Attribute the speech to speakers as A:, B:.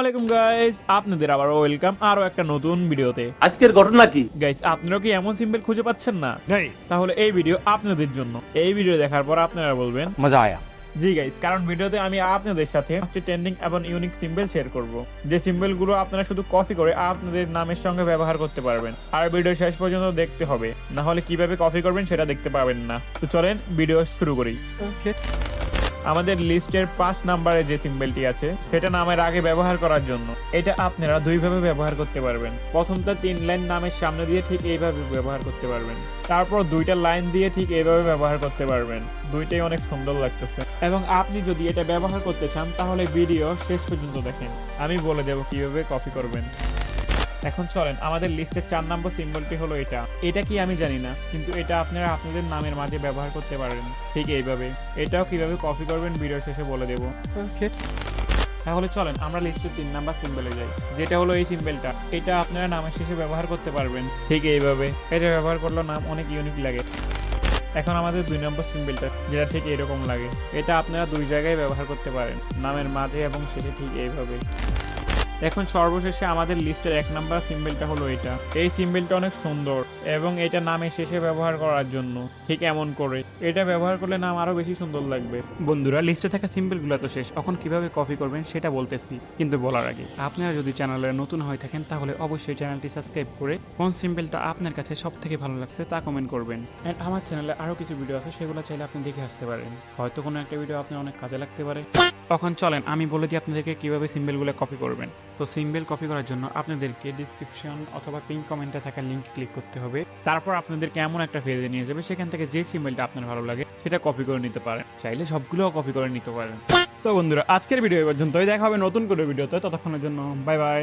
A: আলাইকুম আপনাদের আবার ওয়েলকাম আরও একটা নতুন ভিডিওতে। গাইস আপনারা কি? এমন সিম্বল খুঁজে পাচ্ছেন না? এই ভিডিও আপনাদের জন্য। এই ভিডিও দেখার পর জি গাইস কারণ ভিডিওতে আমি আপনাদের সাথে ট্রেন্ডিং এবং ইউনিক সিম্বল শেয়ার যে আপনারা শুধু কপি করে আপনাদের নামের সঙ্গে ব্যবহার করতে পারবেন। আর ভিডিও শেষ পর্যন্ত দেখতে হবে। না হলে কীভাবে কপি করবেন সেটা দেখতে পাবেন না। তো চলেন ভিডিও শুরু করি। ওকে আমাদের লিস্টের পাঁচ নাম্বারে যে সিম্বলটি আছে, সেটা নামের আগে ব্যবহার করার জন্য। এটা আপনারা দুইভাবে ব্যবহার করতে পারবেন। প্রথমটা তিন লাইন নামের সামনে দিয়ে ঠিক এইভাবে ব্যবহার করতে পারবেন। তারপর দুইটা লাইন দিয়ে ঠিক এইভাবে ব্যবহার করতে পারবেন। দুইটাই অনেক সুন্দর লাগতেছে। এবং আপনি যদি এটা ব্যবহার করতে চান, তাহলে ভিডিও শেষ পর্যন্ত দেখেন। আমি বলে দেব কীভাবে কপি করবেন। এখন চলেন আমাদের লিস্টের চার নম্বর সিম্বলটি হলো এটা। এটা কি আমি জানি না কিন্তু এটা আপনারা আপনাদের নামের মাঝে ব্যবহার করতে পারেন। ঠিক এইভাবে। এটাও কীভাবে কপি করবেন ভিডিও শেষে বলে দেব। তাহলে চলেন আমরা লিস্টের তিন নাম্বার সিম্বলে যাই। যেটা হলো এই সিম্বলটা এটা আপনারা নামের শেষে ব্যবহার করতে পারবেন। ঠিক এইভাবে। এটা ব্যবহার করলে নাম অনেক ইউনিক লাগে। এখন আমাদের দুই নম্বর সিম্বলটা যেটা ঠিক এরকম লাগে। এটা আপনারা দুই জায়গায় ব্যবহার করতে পারেন। নামের মাঝে এবং শেষে ঠিক এইভাবে। এখন সর্বশেষে আমাদের লিস্টের এক নাম্বার সিম্বলটা হলো এটা। এই সিম্বলটা অনেক সুন্দর এবং এটা নামের শেষে ব্যবহার করার জন্য, ঠিক এমন করে। এটা ব্যবহার করলে নাম আরও বেশি সুন্দর লাগবে। বন্ধুরা, লিস্টে থাকা সিম্বলগুলো তো শেষ, এখন কীভাবে কপি করবেন সেটা বলতেছি, কিন্তু বলার আগে। আপনারা যদি চ্যানেলে নতুন হয়ে থাকেন, তাহলে অবশ্যই চ্যানেলটি সাবস্ক্রাইব করে কোন সিম্বলটা আপনার কাছে সব থেকে ভালো লাগছে তা কমেন্ট করবেন। এন্ড আমার চ্যানেলে আরও কিছু ভিডিও আছে, সেগুলো চাইলে আপনি দেখে আসতে পারেন। হয়তো কোনো একটা ভিডিও আপনার অনেক কাজে লাগতে পারে। তখন চলেন, আমি বলে দিই আপনাদেরকে কীভাবে সিম্বলগুলো কপি করবেন। তো সিম্বল কপি করার জন্য আপনাদেরকে ডিসক্রিপশন অথবা পিন কমেন্টে থাকা লিঙ্ক ক্লিক করতে হবে। তারপর আপনাদেরকে এমন একটা পেজে নিয়ে যাবে, সেখান থেকে যে সিম্বলটা আপনার ভালো লাগে, সেটা কপি করে নিতে পারেন। চাইলে সবগুলোও কপি করে নিতে পারেন। তো বন্ধুরা, আজকের ভিডিও পর্যন্তই। দেখা হবে নতুন করে ভিডিওতে ততক্ষণের জন্য বাই বাই